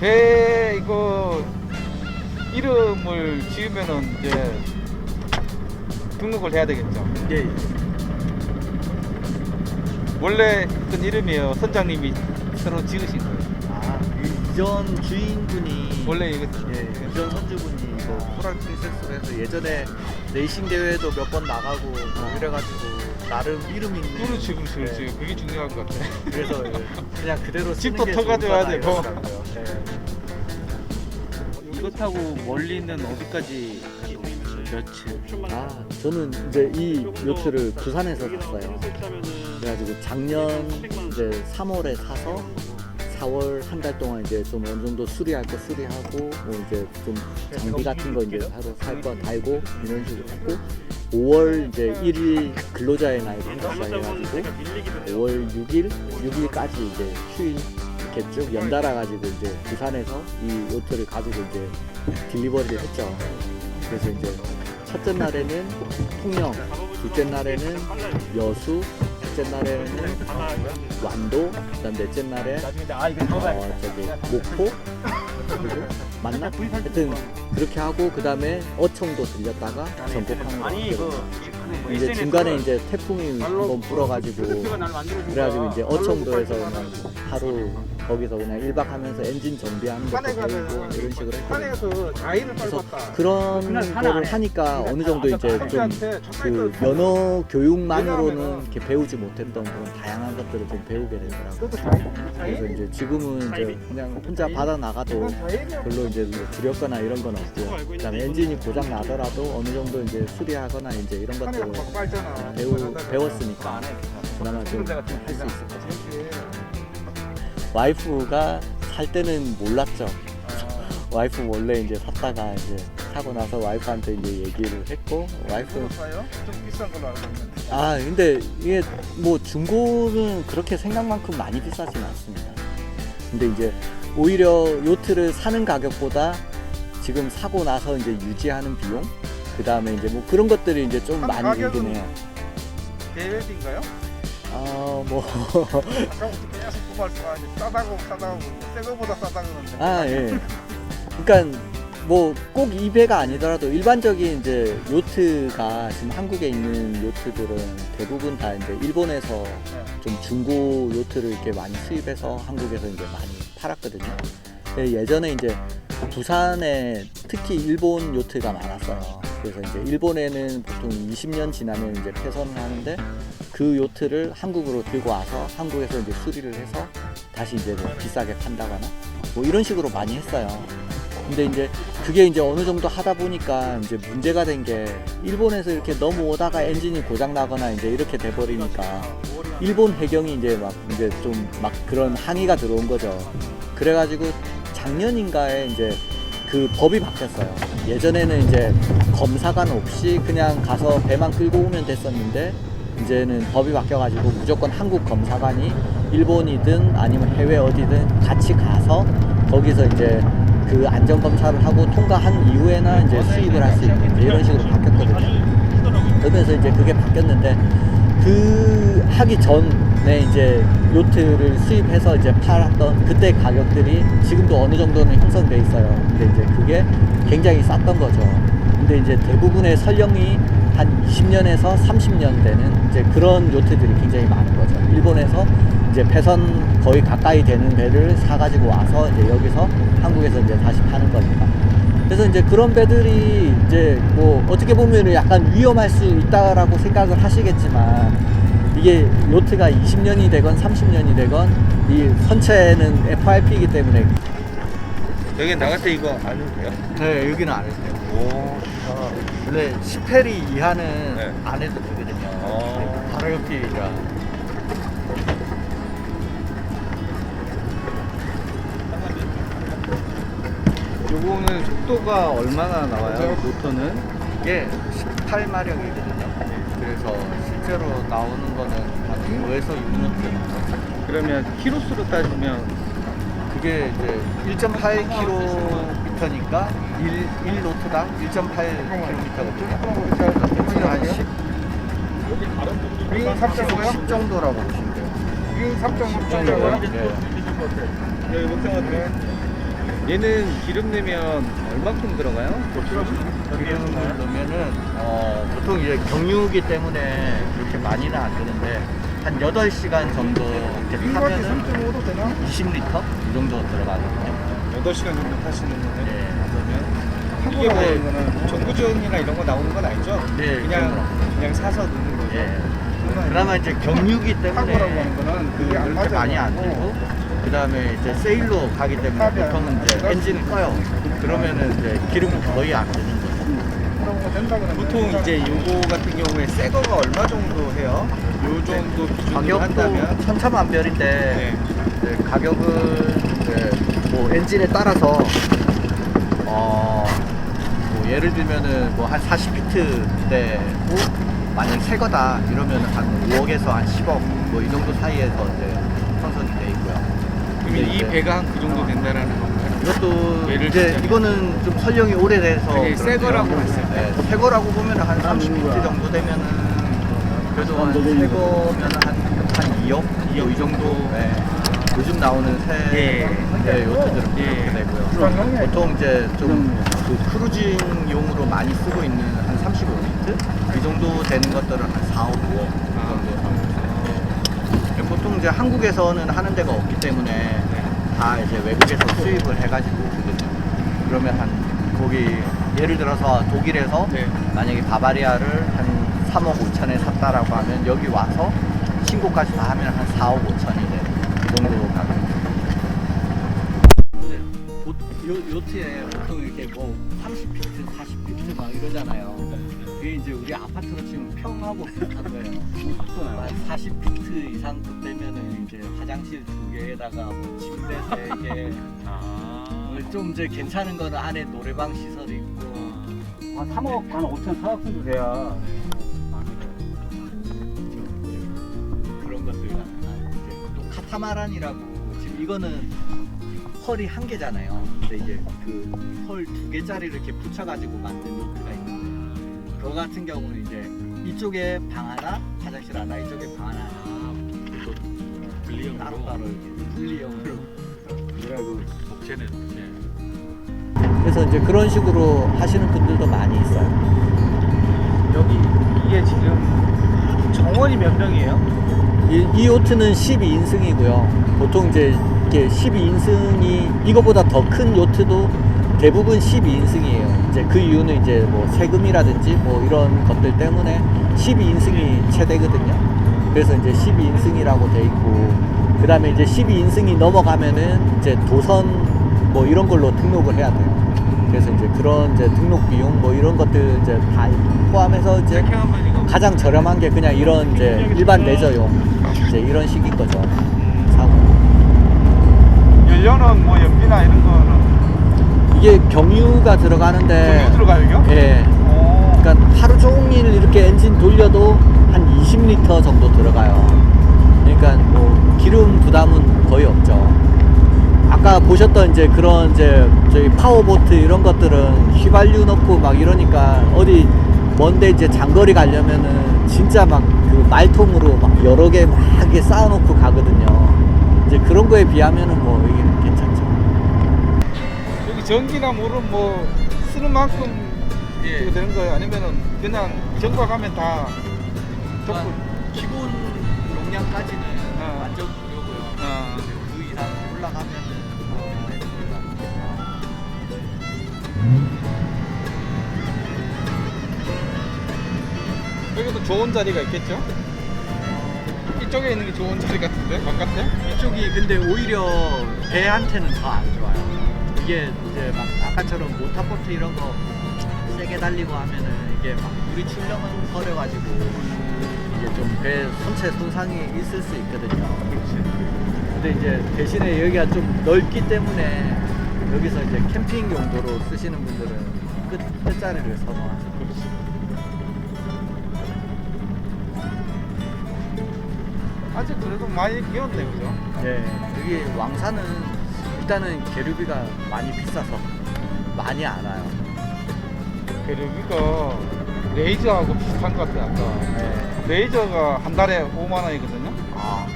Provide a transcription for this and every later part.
배 이거 이름을 지으면은 이제 등록을 해야 되겠죠. 예. 예. 원래 있던 이름이에요. 선장님이 새로 지으신 거예요. 아, 이- 이전 주인분이 원래 이거 예, 이전 선주분이 이거 코랄 프린세스로 해서 예전에 레이싱 대회도 몇 번 나가고 뭐 이래가지고 나름 이름 있는 그렇지 그렇지 그렇지 예, 그게 중요한 것 같아. 그래서 예, 그냥 그대로 쓰는 집도 거다 되고. 이러더라고요. 예. 이거 타고 멀리는 어디까지 가시고 싶어요? 며칠? 아, 저는 이제 이 요트를 부산에서 샀어요. 그래가지고 작년 이제 3월에 사서 4월 한 달 동안 이제 좀 어느 정도 수리할 거 수리하고 뭐 이제 좀 장비 같은 거 이제 하러 살 거 달고 이런 식으로 했고 5월 이제 1일 근로자의 날부터 시작해가지고 5월 6일 6일까지 이제 휴일 이렇게 쭉 연달아 가지고 이제 부산에서 이 요트를 가지고 이제 딜리버리를 했죠. 그래서 이제 첫째 날에는 통영, 둘째 날에는 여수, 셋째 날에는 완도, 그다음 넷째 날에 어 저기 목포 그리고 맞나? 하여튼 그렇게 하고 그 다음에 어청도 들렸다가 전복항으로 왔거든요. 이제 중간에 이제 태풍이 한번 불어가지고 그래가지고 이제 어청도에서 하루 거기서 그냥 1박 하면서 엔진 정비하는 것도 배우고 이런 식으로 했거든요. 산에서 자의를 그래서 밟았다. 그런 거를 하니까 어느 정도 이제 좀그 면허 교육만으로는 이렇게 배우지 못했던 그런 다양한 것들을 좀 배우게 되더라고요. 그래서 이제 지금은 이제 그냥 혼자 바다 나가도 별로 이제 뭐 두렵거나 이런 건 없고 그다음에 엔진이 고장 나더라도 어느 정도 이제 수리하거나 이제 이런 것들을 배우 배웠으니까 그나마 좀 할 수 있을 것 같아요. 와이프가 살 때는 몰랐죠. 와이프 원래 이제 샀다가 이제 사고 나서 와이프한테 이제 얘기를 했고 와이프는? 좀 비싼 걸로 알고 있는데. 아 근데 이게 뭐 중고는 그렇게 생각만큼 많이 비싸진 않습니다. 근데 이제 오히려 요트를 사는 가격보다 지금 사고 나서 이제 유지하는 비용 그 다음에 이제 뭐 그런 것들이 이제 좀 한 많이 가격은 들긴 해요. 계획인가요? 아뭐 아까부터 계속 그 말씀하는데 싸다고 싸다고 새 거보다 싸다 그러는데. 아, 예. 그러니까 뭐 꼭 이 배가 아니더라도 일반적인 이제 요트가 지금 한국에 있는 요트들은 대부분 다 이제 일본에서 좀 중고 요트를 이렇게 많이 수입해서 한국에서 이제 많이 팔았거든요. 근데 예전에 이제 부산에 특히 일본 요트가 많았어요. 그래서 이제 일본에는 보통 20년 지나면 이제 폐선을 하는데 그 요트를 한국으로 들고 와서 한국에서 이제 수리를 해서 다시 이제 뭐 비싸게 판다거나 뭐 이런 식으로 많이 했어요. 근데 이제 그게 이제 어느 정도 하다 보니까 이제 문제가 된 게 일본에서 이렇게 넘어오다가 엔진이 고장 나거나 이제 이렇게 돼 버리니까 일본 해경이 이제 막 이제 좀 막 그런 항의가 들어온 거죠. 그래가지고 작년인가에 이제 그 법이 바뀌었어요. 예전에는 이제 검사관 없이 그냥 가서 배만 끌고 오면 됐었는데 이제는 법이 바뀌어가지고 무조건 한국 검사관이 일본이든 아니면 해외 어디든 같이 가서 거기서 이제 그 안전 검사를 하고 통과한 이후에나 이제 수입을 할 수 있는 이런 식으로 바뀌었거든요. 그러면서 이제 그게 바뀌었는데 그 하기 전에 이제 요트를 수입해서 이제 팔았던 그때 가격들이 지금도 어느 정도는 형성돼 있어요. 근데 이제 그게 굉장히 쌌던 거죠. 근데 이제 대부분의 설령이 한 20년에서 30년 되는 이제 그런 요트들이 굉장히 많은 거죠. 일본에서 이제 폐선 거의 가까이 되는 배를 사가지고 와서 이제 여기서 한국에서 이제 다시 파는 거니까. 그래서 이제 그런 배들이 이제 뭐 어떻게 보면 약간 위험할 수 있다라고 생각을 하시겠지만 이게 요트가 20년이 되건 30년이 되건 이 선체는 FRP이기 때문에 여기 나갈 때 이거 안 해도 돼요? 네 여기는 안 해도 돼요. 오. 원래 10페리 이하는 네. 안 해도 되거든요. 어. 바로 옆이라. 요거는 속도가 얼마나 나와요? 모터는? 이게 18마력이거든요. 그래서 실제로 나오는 거는 한 5에서 6노트. 그러면 키로수로 따지면 그게 이제 1.8km니까 1, 1 노트당 1.8km거든요. 그래서 한 10, 윙 3.5요? 10 정도라고 보시면 돼요. 윙 3.5 정도요? 정도요? 네. 여기 목생어들 얘는 기름 내면 얼마큼 들어가요? 기름을 넣으면은 어, 보통 이제 경유기 때문에 그렇게 많이는 안 드는데 한 8시간 정도 이렇게 타면은 3.5도 되나? 20리터 이 정도 들어가거든요. 8시간 정도 타시는 거네. 네. 그러면 이게 뭐 정구전이나 이런 거 나오는 건 아니죠? 네, 그냥 그냥 사서 넣는 거죠. 예. 그나마 이제 경유기 때문에 타고라고 하는 거는 그게 안 그렇게 맞아요. 많이 안 들고 그 다음에 이제 세일로 가기 때문에. 보통은 이제 엔진을 꺼요. 그러면은 이제 기름이 거의 안 드는 거 보통 이제 요거 같은 경우에 새 거가 얼마 정도 해요? 요 정도 기준으로 가격도 한다면 천차만별인데 네. 이제 가격은 이제 뭐 엔진에 따라서 어, 뭐 예를 들면은 뭐 한 40피트 대고 만약 새 거다 이러면 한 5억에서 한 10억 뭐 이 정도 사이에서 이제 선선이 돼 있고요. 그러면 이 이제 배가 한 그 정도 된다라는 건가요? 이것도 예를 이제 들자면? 이거는 좀 설령이 오래돼서 새 그런데요. 거라고 했을 때. 네, 새 거라고 보면 한 30피트 정도 되면은 그래도 한새 거면 한 한 2억, 2억 이 정도. 네. 요즘 나오는 새 예. 네, 요트들은 예. 그렇게 되고요. 보통 이제 좀 그 크루징용으로 많이 쓰고 있는 한 35피트 이 정도 되는 것들은 한 4억, 5억 이 정도. 네, 보통 이제 한국에서는 하는 데가 없기 때문에 다 이제 외국에서 수입을 해가지고 오거든요. 그러면 한 거기 예를 들어서 독일에서 네. 만약에 바바리아를 한 3억 5천에 샀다라고 하면 여기 와서 신고까지 다 하면 한 4억 5천이 되는 그 정도 가격. 요, 요트에 보통 이렇게 뭐 30피트, 40피트 막 이러잖아요. 그게 이제 우리 아파트로 치면 평하고 비슷한 거예요. 한 40피트 이상 되면은 이제 화장실 두 개에다가 뭐 침대 세 개. 아. 좀 이제 괜찮은 거는 안에 노래방 시설이 있고. 한 3억, 한 5천, 4억 정도 돼야. 그런 것들 이제 또 카타마란이라고 지금 이거는 펄이 한 개잖아요. 근데 이제 그 펄 두 개짜리를 이렇게 붙여가지고 만든 요트가 그거 같은 경우는 이제 이쪽에 방 하나, 화장실 하나, 이쪽에 방 하나, 또 분리형으로. 따로따로 이렇게 분리형으로. 그래도 목재는 목재. 그래서 이제 그런 식으로 하시는 분들도 많이 있어요. 여기 이게 지금 정원이 몇 명이에요? 이, 이 요트는 12인승이고요. 보통 이제 이렇게 12인승이 이거보다 더 큰 요트도 대부분 12인승이에요. 이제 그 이유는 이제 뭐 세금이라든지 뭐 이런 것들 때문에 12인승이 최대거든요. 그래서 이제 12인승이라고 돼 있고, 그 다음에 이제 12인승이 넘어가면은 이제 도선 뭐 이런 걸로 등록을 해야 돼요. 그래서 이제 그런 이제 등록 비용 뭐 이런 것들 이제 다 포함해서 이제 가장 저렴한 게 그냥 이런 이제 일반 레저용 이제 이런 식인 거죠. 사고. 연료는 뭐 연비나 이런 거는 이게 경유가 들어가는데 경유 들어가요? 예. 어. 그러니까 하루 종일 이렇게 엔진 돌려도 한 20리터 정도 들어가요. 그러니까 뭐 기름 부담은 거의 없죠. 아까 보셨던 이제 그런 이제 저희 파워보트 이런 것들은 휘발유 넣고 막 이러니까 어디 먼데 이제 장거리 가려면은 진짜 막 그 말통으로 막 여러 개 막 이렇게 쌓아놓고 가거든요. 이제 그런 거에 비하면은 뭐 이게 전기나 물은 뭐 쓰는 만큼 예. 되는 거예요? 아니면은 그냥 정박하면 다 덮고 기본 용량까지는 어. 완전 무료고요. 어. 그 이상 올라가면은 어, 네, 여기도 좋은 자리가 있겠죠? 이쪽에 있는 게 좋은 자리 같은데 바깥에? 이쪽이 근데 오히려 배한테는 더 안 좋아요. 이게 이제 막 아까처럼 모터보트 이런 거 세게 달리고 하면은 이게 막 물이 출렁은 거려가지고 이게 좀배 선체 손상이 있을 수 있거든요. 근데 이제 대신에 여기가 좀 넓기 때문에 여기서 이제 캠핑 용도로 쓰시는 분들은 끝, 끝자리를 선호하죠. 아직 그래도 많이 끼웠네 그죠? 네, 여기 왕산은 일단은 계류비가 많이 비싸서 많이 안 와요. 그리고 레이저하고 비슷한 것 같아요 아까 네. 레이저가 한 달에 5만 원이거든요 아,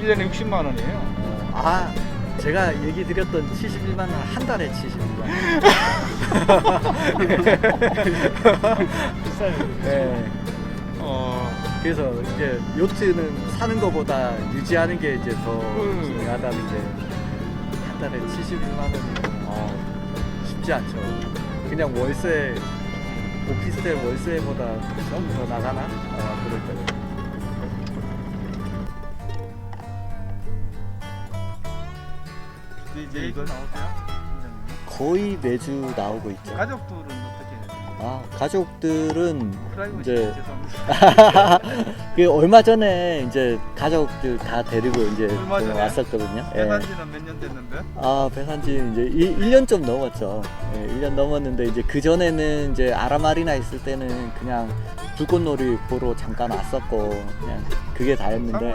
1년에 60만 원이에요 어, 아, 제 제가 얘기 드렸던 71만 원 한 달에 71만 원. 비싸요. 네. 어, 그래서 이제 요트는 사는 것보다 유지하는 게 이제 더 음. 중요하다는 게 한 달에 71만 원이 어, 쉽지 않죠. 그냥 월세 오피스텔 월세보다 좀 더 나가나? 아, 그럴 때. 근데 이제 이걸 나오세요? 거의 매주 나오고 있죠. 가족들은? 아 가족들은 이제. 그 얼마 전에 이제 가족들 다 데리고 이제 얼마 전에? 왔었거든요. 예. 해산지는 몇 년 됐는데? 아, 배산지 이제 1, 년좀 넘었죠. 예, 1년 넘었는데 이제 그 전에는 이제 아라마리나 있을 때는 그냥 불꽃놀이 보러 잠깐 왔었고 그냥 그게 다였는데